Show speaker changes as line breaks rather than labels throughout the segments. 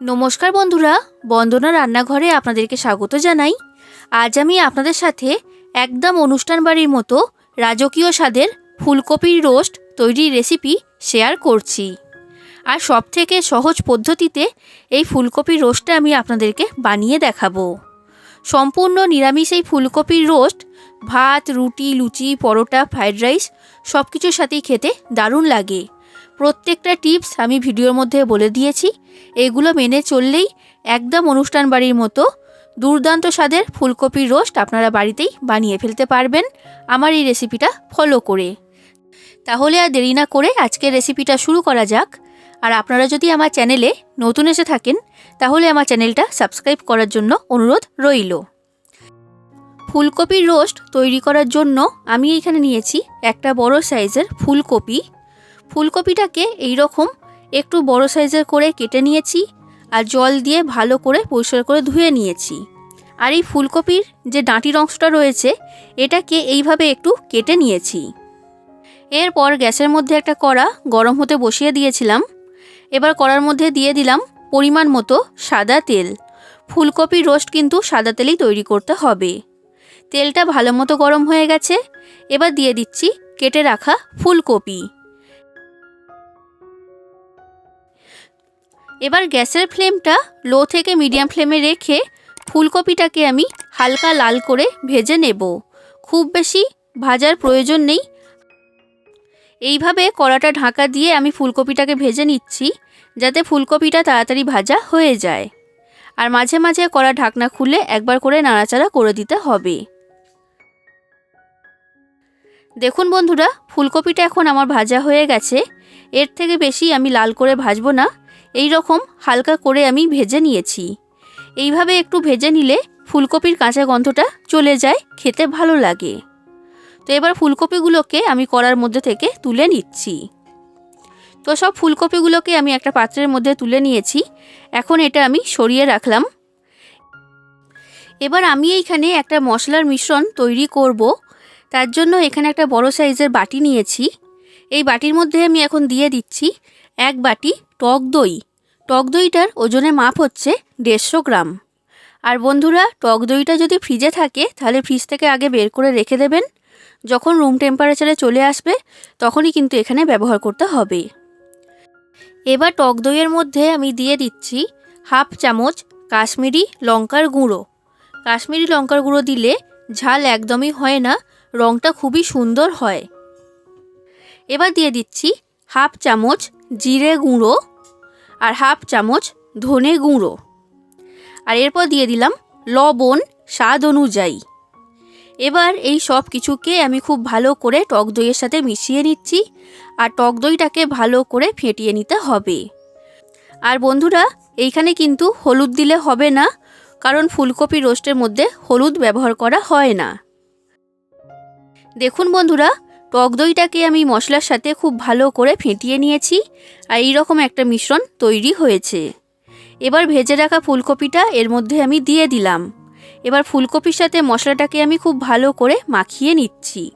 নমস্কার বন্ধুরা, বন্দনা রান্নাঘরে আপনাদেরকে স্বাগত জানাই। আজ আমি আপনাদের সাথে একদম অনুষ্ঠান বাড়ির মতো রাজকীয় স্বাদের ফুলকপির রোস্ট তৈরির রেসিপি শেয়ার করছি। আর সব থেকে সহজ পদ্ধতিতে এই ফুলকপির রোস্টটা আমি আপনাদেরকে বানিয়ে দেখাবো। সম্পূর্ণ নিরামিষ এই ফুলকপির রোস্ট, ভাত, রুটি, লুচি, পরোটা, ফ্রাইড রাইস সব কিছুর সাথেই খেতে দারুণ লাগে। প্রত্যেকটা টিপস আমি ভিডিওর মধ্যে বলে দিয়েছি। এগুলো মেনে চললেই একদম অনুষ্ঠান বাড়ির মতো দুর্দান্ত স্বাদের ফুলকপির রোস্ট আপনারা বাড়িতেই বানিয়ে ফেলতে পারবেন। আমার এই রেসিপিটা ফলো করে। তাহলে আর দেরি না করে আজকের রেসিপিটা শুরু করা যাক। আর আপনারা যদি আমার চ্যানেলে নতুন এসে থাকেন, তাহলে আমার চ্যানেলটা সাবস্ক্রাইব করার জন্য অনুরোধ রইল। ফুলকপির রোস্ট তৈরি করার জন্য আমি এখানে নিয়েছি একটা বড় সাইজের ফুলকপি। ফুলকপিটাকে এই রকম একটু বড় সাইজের করে কেটে নিয়েছি আর জল দিয়ে ভালো করে পরিষ্কার করে ধুয়ে নিয়েছি। আর এই ফুলকপির যে ডাঁটির অংশটা রয়েছে, এটাকে এইভাবে একটু কেটে নিয়েছি। এরপর গ্যাসের মধ্যে একটা কড়া গরম হতে বসিয়ে দিয়েছিলাম। এবার কড়ার মধ্যে দিয়ে দিলাম পরিমাণ মতো সাদা তেল। ফুলকপির রোস্ট কিন্তু সাদা তেলেই তৈরি করতে হবে। তেলটা ভালো মতো গরম হয়ে গেছে। এবার দিয়ে দিচ্ছি কেটে রাখা ফুলকপি। এবার গ্যাসের ফ্লেমটা লো থেকে মিডিয়াম ফ্লেমে রেখে ফুলকপিটাকে আমি হালকা লাল করে ভেজে নেব। খুব বেশি ভাজার প্রয়োজন নেই। এইভাবে কড়াটা ঢাকা দিয়ে আমি ফুলকপিটাকে ভেজে নিচ্ছি, যাতে ফুলকপিটা তাড়াতাড়ি ভাজা হয়ে যায়। আর মাঝে মাঝে কড়া ঢাকনা খুলে একবার করে নাড়াচাড়া করে দিতে হবে। দেখুন বন্ধুরা, ফুলকপিটা এখন আমার ভাজা হয়ে গেছে। এর থেকে বেশি আমি লাল করে ভাজবো না। এই রকম হালকা করে আমি ভেজে নিয়েছি। এইভাবে একটু ভেজে নিলে ফুলকপির কাঁচা গন্ধটা চলে যায়, খেতে ভালো লাগে। তো এবার ফুলকপিগুলোকে আমি কড়ার মধ্যে থেকে তুলে নিচ্ছি। তো সব ফুলকপিগুলোকে আমি একটা পাত্রের মধ্যে তুলে নিয়েছি। এখন এটা আমি সরিয়ে রাখলাম। এবার আমি এইখানে একটা মশলার মিশ্রণ তৈরি করব। তার জন্য এখানে একটা বড় সাইজের বাটি নিয়েছি। এই বাটির মধ্যে আমি এখন দিয়ে দিচ্ছি এক বাটি টক দই। টক দইটার ওজনের মাপ হচ্ছে দেড়শো গ্রাম। আর বন্ধুরা, টক দইটা যদি ফ্রিজে থাকে, তাহলে ফ্রিজ থেকে আগে বের করে রেখে দেবেন। যখন রুম টেম্পারেচারে চলে আসবে, তখনই কিন্তু এখানে ব্যবহার করতে হবে। এবার টক দইয়ের মধ্যে আমি দিয়ে দিচ্ছি হাফ চামচ কাশ্মীরি লঙ্কার গুঁড়ো। কাশ্মীরি লঙ্কার গুঁড়ো দিলে ঝাল একদমই হয় না রঙটা খুবই সুন্দর হয়। এবার দিয়ে দিচ্ছি হাফ চামচ জিরে গুঁড়ো আর হাফ চামচ ধনে গুঁড়ো। আর এরপর দিয়ে দিলাম লবণ স্বাদ অনুযায়ী। এবার এই সব কিছুকে আমি খুব ভালো করে টক দইয়ের সাথে মিশিয়ে নিচ্ছি আর টক দইটাকে ভালো করে ফেটিয়ে নিতে হবে। আর বন্ধুরা, এইখানে কিন্তু হলুদ দিলে হবে না, কারণ ফুলকপি রোস্টের মধ্যে হলুদ ব্যবহার করা হয় না। দেখুন বন্ধুরা টক দইটাকে আমি মশলার সাথে খুব ভালো করে ফেটিয়ে নিয়েছি আর এইরকম একটা মিশ্রণ তৈরি হয়েছে। এবার ভেজে রাখা ফুলকপিটা এর মধ্যে আমি দিয়ে দিলাম। এবার ফুলকপির সাথে মশলাটাকে আমি খুব ভালো করে মাখিয়ে নিচ্ছি।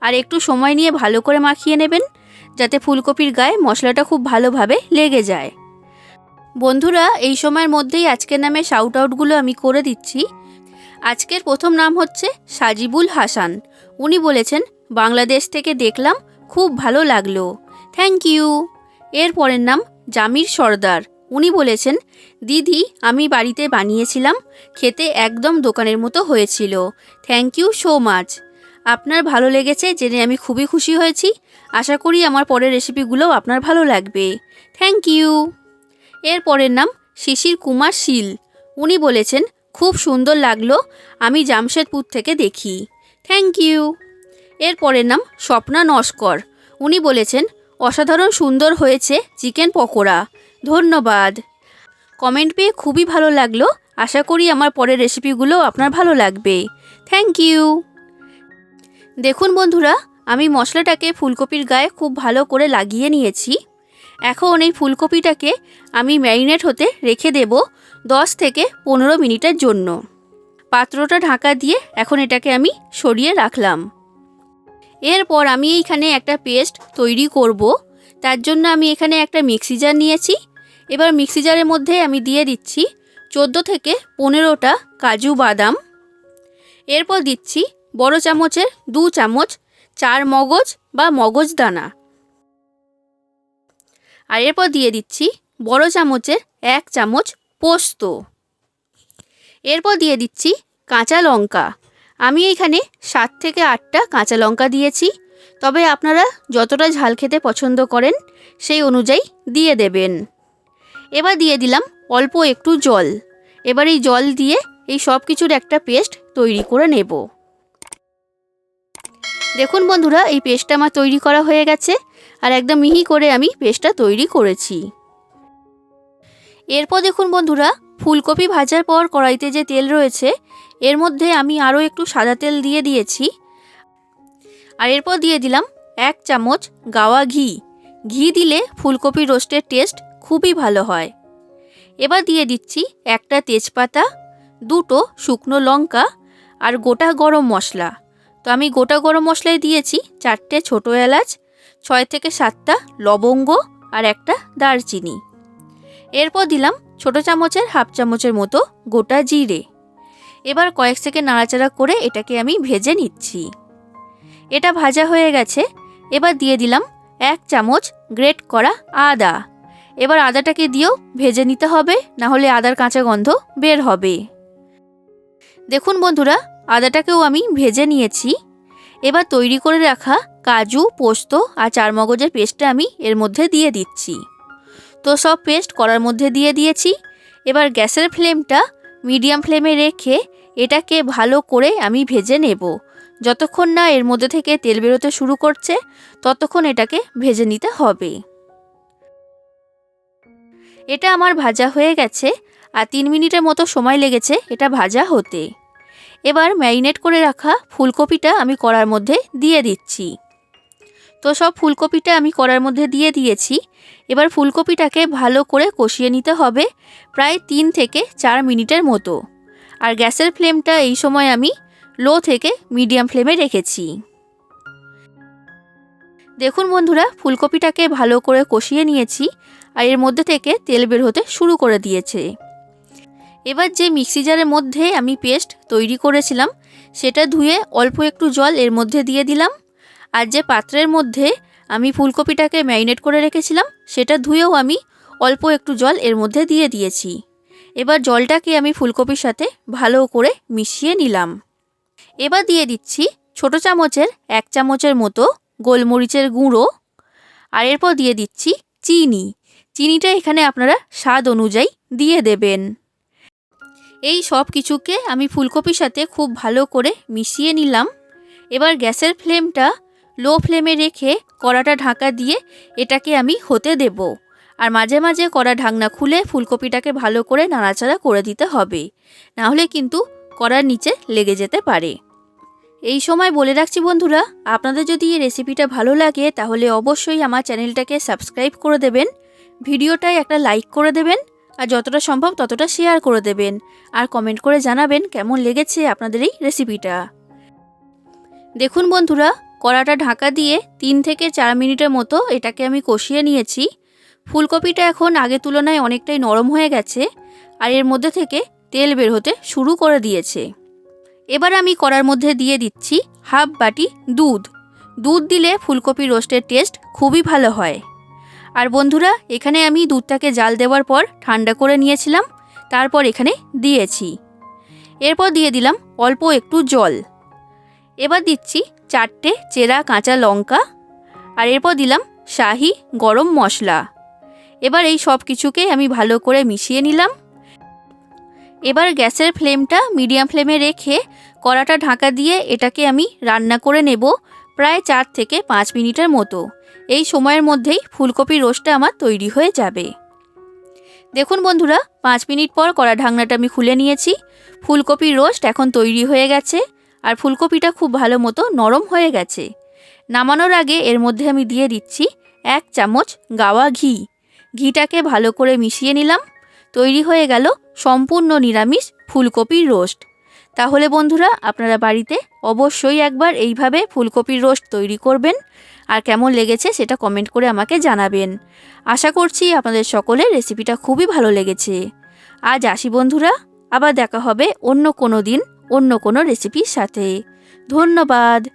আর একটু সময় নিয়ে ভালো করে মাখিয়ে নেবেন, যাতে ফুলকপির গায়ে মশলাটা খুব ভালোভাবে লেগে যায়। বন্ধুরা, এই সময়ের মধ্যেই আজকের নামে শাউট আউটগুলো আমি করে দিচ্ছি। আজকের প্রথম নাম হচ্ছে সাজিবুল হাসান। উনি বলেছেন বাংলাদেশ থেকে দেখলাম খুব ভালো লাগল। থ্যাংক ইউ এর পরের নাম জামির সর্দার। উনি বলেছেন, দিদি, আমি বাড়িতে বানিয়েছিলাম, খেতে একদম দোকানের মতো হয়েছিল। থ্যাংক ইউ সো মাচ আপনার ভালো লেগেছে জেনে আমি খুবই খুশি হয়েছি। আশা করি আমার পরের রেসিপিগুলোও আপনার ভালো লাগবে। থ্যাংক ইউ এর পরের নাম শিশির কুমার শীল। উনি বলেছেন, খুব সুন্দর লাগল, আমি জামশেদপুর থেকে দেখি। থ্যাংক ইউ এর পরের নাম স্বপ্না নস্কর। উনি বলেছেন, অসাধারণ সুন্দর হয়েছে চিকেন পকোড়া। ধন্যবাদ। কমেন্ট পেয়ে খুবই ভালো লাগল। আশা করি আমার পরের রেসিপিগুলো আপনার ভালো লাগবে। Thank you. দেখুন বন্ধুরা, আমি মশলাটাকে ফুলকপির গায়ে খুব ভালো করে লাগিয়ে নিয়েছি। এখন এই ফুলকপিটাকে আমি ম্যারিনেট হতে রেখে দেব দশ থেকে পনেরো মিনিটের জন্য। পাত্রটা ঢাকা দিয়ে এখন এটাকে আমি সরিয়ে রাখলাম। এরপর আমি এইখানে একটা পেস্ট তৈরি করব। তার জন্য আমি এখানে একটা মিক্সি জার নিয়েছি। এবার মিক্সি জারের মধ্যে আমি দিয়ে দিচ্ছি চোদ্দ থেকে পনেরোটা কাজু বাদাম। এরপর দিচ্ছি বড় চামচের দু চামচ চার মগজ বা মগজ দানা। আর এরপর দিয়ে দিচ্ছি বড় চামচের এক চামচ পোস্ত। এরপর দিয়ে দিচ্ছি কাঁচা লঙ্কা। আমি এইখানে সাত থেকে আটটা কাঁচা লঙ্কা দিয়েছি। তবে আপনারা যতটা ঝাল খেতে পছন্দ করেন, সেই অনুযায়ী দিয়ে দেবেন। এবার দিয়ে দিলাম অল্প একটু জল। এবার এই জল দিয়ে এই সব কিছুর একটা পেস্ট তৈরি করে নেব। দেখুন বন্ধুরা, এই পেস্টটা আমার তৈরি করা হয়ে গেছে আর একদম মিহি করে আমি পেস্টটা তৈরি করেছি। এরপর দেখুন বন্ধুরা ফুলকপি ভাজার পর কড়াইতে যে তেল রয়েছে, এর মধ্যে আমি আরও একটু সাদা তেল দিয়ে দিয়েছি। আর এরপর দিয়ে দিলাম এক চামচ গাওয়া ঘি। ঘি দিলে ফুলকপি রোস্টের টেস্ট খুবই ভালো হয়। এবার দিয়ে দিচ্ছি একটা তেজপাতা, দুটো শুকনো লঙ্কা আর গোটা গরম মশলা। তো আমি গোটা গরম মশলায় দিয়েছি চারটে ছোটো এলাচ, ছয় থেকে সাতটা লবঙ্গ আর একটা দারচিনি। এরপর দিলাম ছোটো চামচের, হাফ চামচের মতো গোটা জিরে। এবার কয়েক সেকেন্ড নাড়াচাড়া করে এটাকে আমি ভেজে নিচ্ছি। এটা ভাজা হয়ে গেছে। এবার দিয়ে দিলাম এক চামচ গ্রেট করা আদা। এবার আদাটাকে দিয়েও ভেজে নিতে হবে, না হলে আদার কাঁচা গন্ধ বের হবে। দেখুন বন্ধুরা, আদাটাকেও আমি ভেজে নিয়েছি। এবার তৈরি করে রাখা কাজু, পোস্ত আর চারমগজের পেস্টটা আমি এর মধ্যে দিয়ে দিচ্ছি। তো সব পেস্ট করার মধ্যে দিয়ে দিয়েছি। এবার গ্যাসের ফ্লেমটা মিডিয়াম ফ্লেমে রেখে এটাকে ভালো করে আমি ভেজে নেব। যতক্ষণ না এর মধ্যে থেকে তেল বেরোতে শুরু করছে, ততক্ষণ এটাকে ভেজে নিতে হবে। এটা আমার ভাজা হয়ে গেছে আর তিন মিনিটের মতো সময় লেগেছে এটা ভাজা হতে। এবার ম্যারিনেট করে রাখা ফুলকপিটা আমি কড়ার মধ্যে দিয়ে দিচ্ছি। তো সব ফুলকপিটা আমি কড়ার মধ্যে দিয়ে দিয়েছি। এবার ফুলকপিটাকে ভালো করে কষিয়ে নিতে হবে প্রায় তিন থেকে চার মিনিটের মতো। আর গ্যাসের ফ্লেমটা এই সময় আমি লো থেকে মিডিয়াম ফ্লেমে রেখেছি। দেখুন বন্ধুরা, ফুলকপিটাকে ভালো করে কষিয়ে নিয়েছি আর এর মধ্যে থেকে তেল বের হতে শুরু করে দিয়েছে। এবার যে মিক্সি জারের মধ্যে আমি পেস্ট তৈরি করেছিলাম, সেটা ধুয়ে অল্প একটু জল এর মধ্যে দিয়ে দিলাম। আর যে পাত্রের মধ্যে আমি ফুলকপিটাকে ম্যারিনেট করে রেখেছিলাম, সেটা ধুয়েও আমি অল্প একটু জল এর মধ্যে দিয়ে দিয়েছি। এবার জলটাকে আমি ফুলকপির সাথে ভালো করে মিশিয়ে নিলাম। এবার দিয়ে দিচ্ছি ছোট চামচের এক চামচের মতো গোলমরিচের গুঁড়ো। আর এরপর দিয়ে দিচ্ছি চিনি। চিনিটা এখানে আপনারা স্বাদ অনুযায়ী দিয়ে দেবেন। এই সব কিছুকে আমি ফুলকপির সাথে খুব ভালো করে মিশিয়ে নিলাম। এবার গ্যাসের ফ্লেমটা লো ফ্লেমে রেখে কড়াটা ঢাকা দিয়ে এটাকে আমি হতে দেব। আর মাঝে মাঝে কড়া ঢাকনা খুলে ফুলকপিটাকে ভালো করে নাড়াচাড়া করে দিতে হবে। নাহলে কিন্তু কড়ার নিচে লেগে যেতে পারে। এই সময় বলে রাখছি বন্ধুরা, আপনাদের যদি এই রেসিপিটা ভালো লাগে তাহলে অবশ্যই আমার চ্যানেলটাকে সাবস্ক্রাইব করে দেবেন, ভিডিওটায় একটা লাইক করে দেবেন, আর যতটা সম্ভব ততটা শেয়ার করে দেবেন, আর কমেন্ট করে জানাবেন কেমন লেগেছে আপনাদের এই রেসিপিটা। দেখুন বন্ধুরা কড়াটা ঢাকা দিয়ে তিন থেকে চার মিনিটের মতো এটাকে আমি কষিয়ে নিয়েছি। ফুলকপিটা এখন আগের তুলনায় অনেকটাই নরম হয়ে গেছে আর এর মধ্যে থেকে তেল বের হতে শুরু করে দিয়েছে। এবার আমি কড়ার মধ্যে দিয়ে দিচ্ছি হাফ বাটি দুধ। দুধ দিলে ফুলকপি রোস্টের টেস্ট খুবই ভালো হয়। আর বন্ধুরা, এখানে আমি দুধটাকে জাল দেওয়ার পর ঠান্ডা করে নিয়েছিলাম, তারপর এখানে দিয়েছি। এরপর দিয়ে দিলাম অল্প একটু জল। এবার দিচ্ছি চারটে চেরা কাঁচা লঙ্কা আর এরপর দিলাম শাহি গরম মশলা। এবার এই সব কিছুকে আমি ভালো করে মিশিয়ে নিলাম। এবার গ্যাসের ফ্লেমটা মিডিয়াম ফ্লেমে রেখে কড়াটা ঢাকা দিয়ে এটাকে আমি রান্না করে নেব প্রায় চার থেকে পাঁচ মিনিটের মতো। এই সময়ের মধ্যেই ফুলকপির রোস্টটা আমার তৈরি হয়ে যাবে। দেখুন বন্ধুরা, পাঁচ মিনিট পর কড়া ঢাকনাটা আমি খুলে নিয়েছি। ফুলকপির রোস্ট এখন তৈরি হয়ে গেছে। আর ফুলকপিটা খুব ভালো মতো নরম হয়ে গেছে। নামানোর আগে এর মধ্যে আমি দিয়ে দিচ্ছি এক চামচ গাওয়া ঘি। ঘিটাকে ভালো করে মিশিয়ে নিলাম। তৈরি হয়ে গেল সম্পূর্ণ নিরামিষ ফুলকপির রোস্ট। তাহলে বন্ধুরা, আপনারা বাড়িতে অবশ্যই একবার এইভাবে ফুলকপির রোস্ট তৈরি করবেন। আর কেমন লেগেছে সেটা কমেন্ট করে আমাকে জানাবেন। আশা করছি আপনাদের সকলের রেসিপিটা খুবই ভালো লেগেছে। আজ আসি বন্ধুরা, আবার দেখা হবে অন্য কোনো দিন। অন্য কোনো রেসিপির সাথে। ধন্যবাদ।